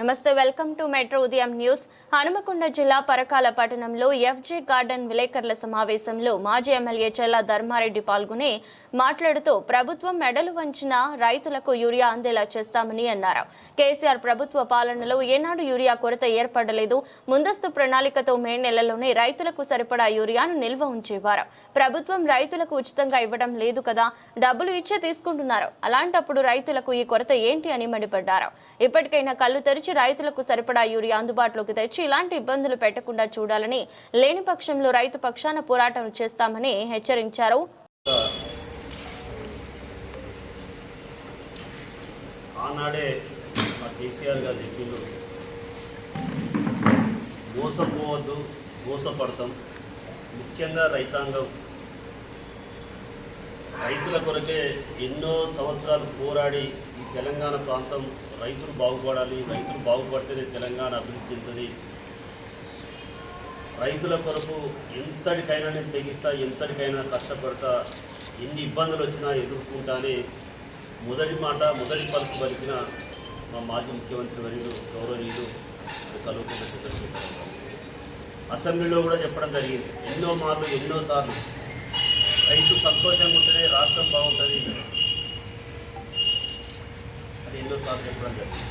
నమస్తే welcome to metro Udayam news. Hanumakonda జిల్లా పరకాల పట్టణంలో ఎఫ్జే గార్డెన్ విలేకరుల సమావేశంలో మాజీ ఎమ్మెల్యే చెల్ల ధర్మారెడ్డి పాల్గొని మాట్లాడుతూ ప్రభుత్వం మెడలు వంచిన రైతులకు యూరియా అందేలా చేస్తామని అన్నారు. కేసీఆర్ ప్రభుత్వ పాలనలో ఏనాడు యూరియా కొరత ఏర్పడలేదు. ముందస్తు ప్రణాళికతో మే నెలలోనే రైతులకు సరిపడా యూరియాను నిల్వ ఉంచేవారు. ప్రభుత్వం రైతులకు ఉచితంగా ఇవ్వడం లేదు కదా డబ్బులు ఇచ్చే తీసుకుంటున్నారు. అలాంటప్పుడు రైతులకు ఈ కొరత ఏంటి అని మండిపడ్డారు. ఇప్పటికైనా కళ్ళు తెరిచి రైతులకు సరిపడా యూరియా అందుబాటులోకి తెచ్చి ఇలాంటి ఇబ్బందులు పెట్టకుండా చూడాలని లేని పక్షంలో రైతు పక్షాన పోరాటం చేస్తామని హెచ్చరించారు. ఆనాడే మా కేసీఆర్ గారు చెప్పిండు మోసపోవద్దు మోసపడతాం. ముఖ్యంగా రైతాంగం. రైతుల కొరకే ఎన్నో సంవత్సరాలు పోరాడి ఈ తెలంగాణ ప్రాంతం రైతులు బాగుపడాలి రైతులు బాగుపడితేనే తెలంగాణ అభివృద్ధి చెందుతుంది. రైతుల కొరకు ఎంతటికైనా నేను తెగిస్తా ఎంతటికైనా కష్టపడతా ఎన్ని ఇబ్బందులు వచ్చినా ఎదుర్కొంటానే మొదటి మాట మొదటి పలుకు పలికిన మా మాజీ ముఖ్యమంత్రి వర్యులు గౌరవనీయులు కలుగుతున్న అసెంబ్లీలో కూడా చెప్పడం జరిగింది. ఎన్నో మార్లు ఎన్నోసార్లు రైతు సంతోషంగా ఉంటుంది రాష్ట్రం బాగుంటుంది. అది ఎన్నోసార్లు చెప్పడం జరిగింది.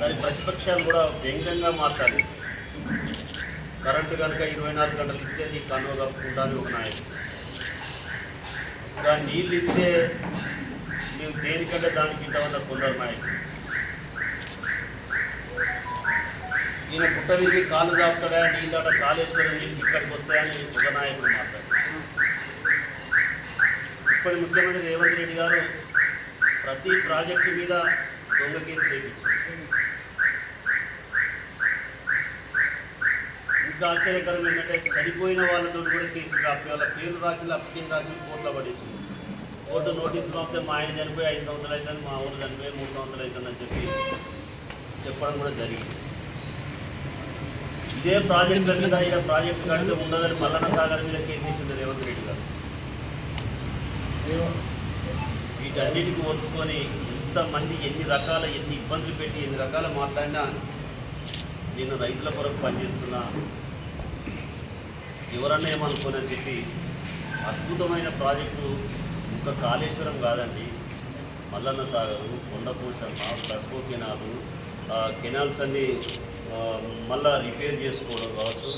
దాని ప్రతిపక్షాలు కూడా వ్యంగ్యంగా మాట్లాడి కరెంటు కనుక ఇరవై నాలుగు గంటలు ఇస్తే నీకు కన్ను కప్పుకుంటాను ఒక నాయకుడు. దాన్ని నీళ్ళు ఇస్తే మేము దేనికంటే దానికి ఇంటమన్న కొందరు నాయకుడు. ఈయన పుట్ట వీధి కాళ్ళు దాపుతాడా? నీళ్ళట కాళేశ్వరం నీళ్ళు ఇక్కడికి వస్తాయని ఒక నాయకుడు మాట్లాడారు ఇప్పటి ముఖ్యమంత్రి రేవంత్ రెడ్డి గారు ప్రతి ప్రాజెక్టు మీద దొంగ కేసు వేయించారు ఇంకా ఆశ్చర్యకరం ఏంటంటే చనిపోయిన వాళ్ళతో కూడా కేసులు రాపి వాళ్ళ పేర్లు రాసిన అప్లికేషన్ రాసిన కోర్టులో పడేసి కోర్టు నోటీసులు పంపితే మా ఆయన చనిపోయి ఐదు సంవత్సరాలు అవుతుంది మా ఊరు చనిపోయి మూడు సంవత్సరాలు అవుతుందని చెప్పి చెప్పడం కూడా జరిగింది. ఇదే ప్రాజెక్టుల మీద ఇక్కడ ప్రాజెక్టు కడితే ఉండదని మల్లన్న సాగర్ మీద కేసు వేసింది రేవంత్ రెడ్డి గారు. వీటన్నిటికీ ఓర్చుకొని ఎంతమంది ఎన్ని రకాల ఎన్ని ఇబ్బందులు పెట్టి ఎన్ని రకాల మాట్లాడినా నేను రైతుల కొరకు పనిచేస్తున్నా ఎవరన్నా ఏమనుకోనని చెప్పి అద్భుతమైన ప్రాజెక్టు ఒక కాళేశ్వరం కాదండి. మల్లన్న సాగరు కొండపోషమ్మ కట్కో కెనాలు ఆ కెనాల్స్ అన్నీ మళ్ళా రిపేర్ చేసుకోవడం కావచ్చు.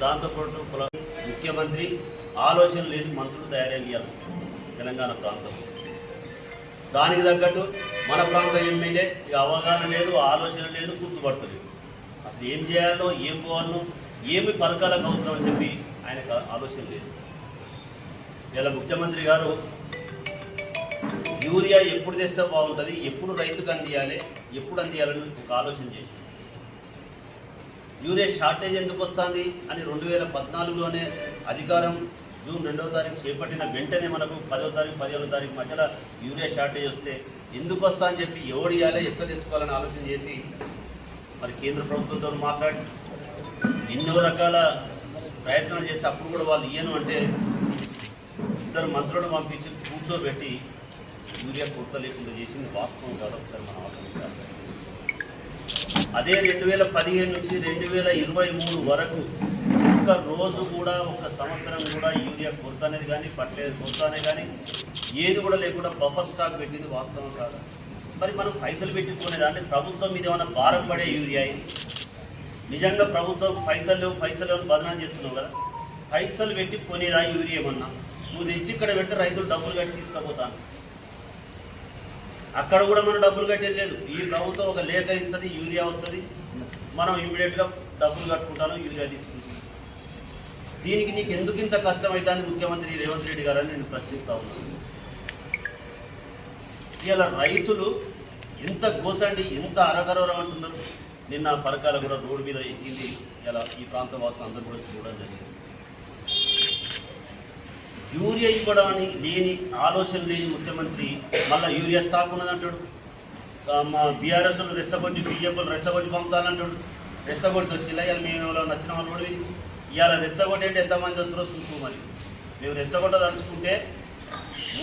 దాంతోపాటు ముఖ్యమంత్రి ఆలోచన లేని మంత్రులు తయారయ్యాలి తెలంగాణ ప్రాంతం. దానికి తగ్గట్టు మన ప్రాంత ఎమ్మెల్యే ఇక అవగాహన లేదు ఆలోచన లేదు గుర్తుపడతలేదు. అసలు ఏం చేయాలో ఏం పోవాలో ఏమి పథకాలకు అవసరం అని చెప్పి ఆయనకు ఆలోచన లేదు. ఇలా ముఖ్యమంత్రి గారు యూరియా ఎప్పుడు తెస్తే బాగుంటుంది? ఎప్పుడు రైతుకు అందియాలి? ఎప్పుడు అందియాలని ఒక ఆలోచన చేసి యూరియా షార్టేజ్ ఎందుకు వస్తుంది అని రెండు వేల పద్నాలుగులోనే అధికారం జూన్ రెండవ తారీఖు చేపట్టిన వెంటనే మనకు పదవ తారీఖు పదిహేడవ తారీఖు మధ్యలో యూరియా షార్టేజ్ వస్తే ఎందుకు వస్తా అని చెప్పి ఎవడు ఇవ్వాలి ఎక్కడ తెచ్చుకోవాలని ఆలోచన చేసి మరి కేంద్ర ప్రభుత్వంతో మాట్లాడి ఎన్నో రకాల ప్రయత్నాలు చేసి అప్పుడు కూడా వాళ్ళు ఇయ్యను అంటే ఇద్దరు మంత్రులను పంపించి కూర్చోబెట్టి యూరియా కొరత లేకుండా చేసింది వాస్తవం కాదు ఒకసారి మనం ఆలోచించాలి. అదే రెండు వేల పదిహేను నుంచి రెండు వేల ఇరవై మూడు వరకు ఒక్క రోజు కూడా ఒక సంవత్సరం కూడా యూరియా కొరత అనేది కానీ పట్టలేదు కొరత అనేది కానీ ఏది కూడా లేకుండా బఫర్ స్టాక్ పెట్టింది వాస్తవం కాదు. మరి మనం పైసలు పెట్టుకునేది అంటే ప్రభుత్వం మీద ఏమైనా భారం పడే యూరియా ఇది? నిజంగా ప్రభుత్వం పైసలు పైసలు లేవు బదనాం చేస్తున్నావు కదా? పైసలు పెట్టి కొనేదా యూరియా ఏమన్నా? నువ్వు తెచ్చి ఇక్కడ పెడితే రైతులు డబ్బులు కట్టి తీసుకుపోతాను. అక్కడ కూడా మనం డబ్బులు కట్టేది లేదు. ఈ ప్రభుత్వం ఒక లేఖ ఇస్తుంది యూరియా వస్తుంది. మనం ఇమ్మీడియట్గా డబ్బులు కట్టుకుంటాను యూరియా తీసుకుంటాం దీనికి నీకు ఎందుకు ఇంత కష్టం ముఖ్యమంత్రి రేవంత్ రెడ్డి గారు నేను ప్రశ్నిస్తా ఉన్నాను ఇలా రైతులు ఎంత గోసండి ఎంత అరగరవరం అంటున్నారు. నిన్న పరకాల కూడా రోడ్డు మీద ఎక్కింది. ఇలా ఈ ప్రాంత వాసులు అందరూ కూడా చూడడం జరిగింది. యూరియా ఇవ్వడానికి అని లేని ఆలోచన లేని ముఖ్యమంత్రి మళ్ళీ యూరియా స్టాక్ ఉన్నదంటాడు. మా బీఆర్ఎస్లు రెచ్చగొట్టి బీజేపీలు రెచ్చగొట్టి పంపుతానంటాడు. రెచ్చగొట్టి వచ్చి ఇలా మేము నచ్చిన వాళ్ళు కూడా ఇవాళ రెచ్చగొట్టి అంటే ఎంతమంది వస్తారో చూసుకో మరి. మేము రెచ్చగొట్టదలుచుకుంటే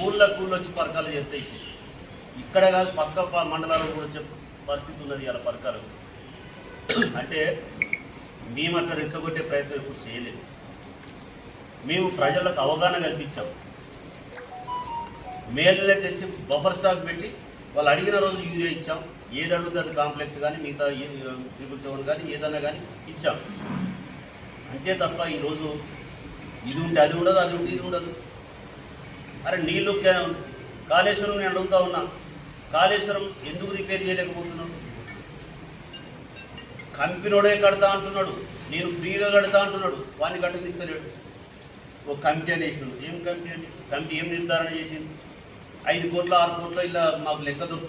ఊళ్ళ కూళ్ళు వచ్చి పరకాలు చేస్తాయి. ఇక్కడ కాదు పక్క మండలాల్లో కూడా వచ్చే పరిస్థితి ఉన్నది ఇవాళ పరకాలు అంటే మేము అట్లా రెచ్చగొట్టే ప్రయత్నం ఇప్పుడు చేయలేదు. మేము ప్రజలకు అవగాహన కల్పించాం మేలులే తెచ్చి బఫర్ స్టాక్ పెట్టి వాళ్ళు అడిగిన రోజు యూరియా ఇచ్చాం. ఏది అడుగుతుంది అది కాంప్లెక్స్ కానీ మిగతా ట్రిపుల్ సెవెన్ కానీ ఏదన్నా కానీ ఇచ్చాం. అంతే తప్ప ఈరోజు ఇది ఉంటే అది ఉండదు అది ఉంటే ఇది ఉండదు. అరే నీళ్ళు కాళేశ్వరం నేను అడుగుతా ఉన్నా. కాళేశ్వరం ఎందుకు రిపేర్ చేయలేకపోతున్నాడు కంపెనీడే కడతా అంటున్నాడు. నేను ఫ్రీగా కడతా అంటున్నాడు. వాడిని కట్టనిస్తలేడు ఒక కమిటీ అనేసిండు ఏం కమిటీ అంటే కమిటీ ఏం నిర్ధారణ చేసింది ఐదు కోట్ల ఆరు కోట్ల ఇలా మాకు లెక్క దొరుకుతుంది.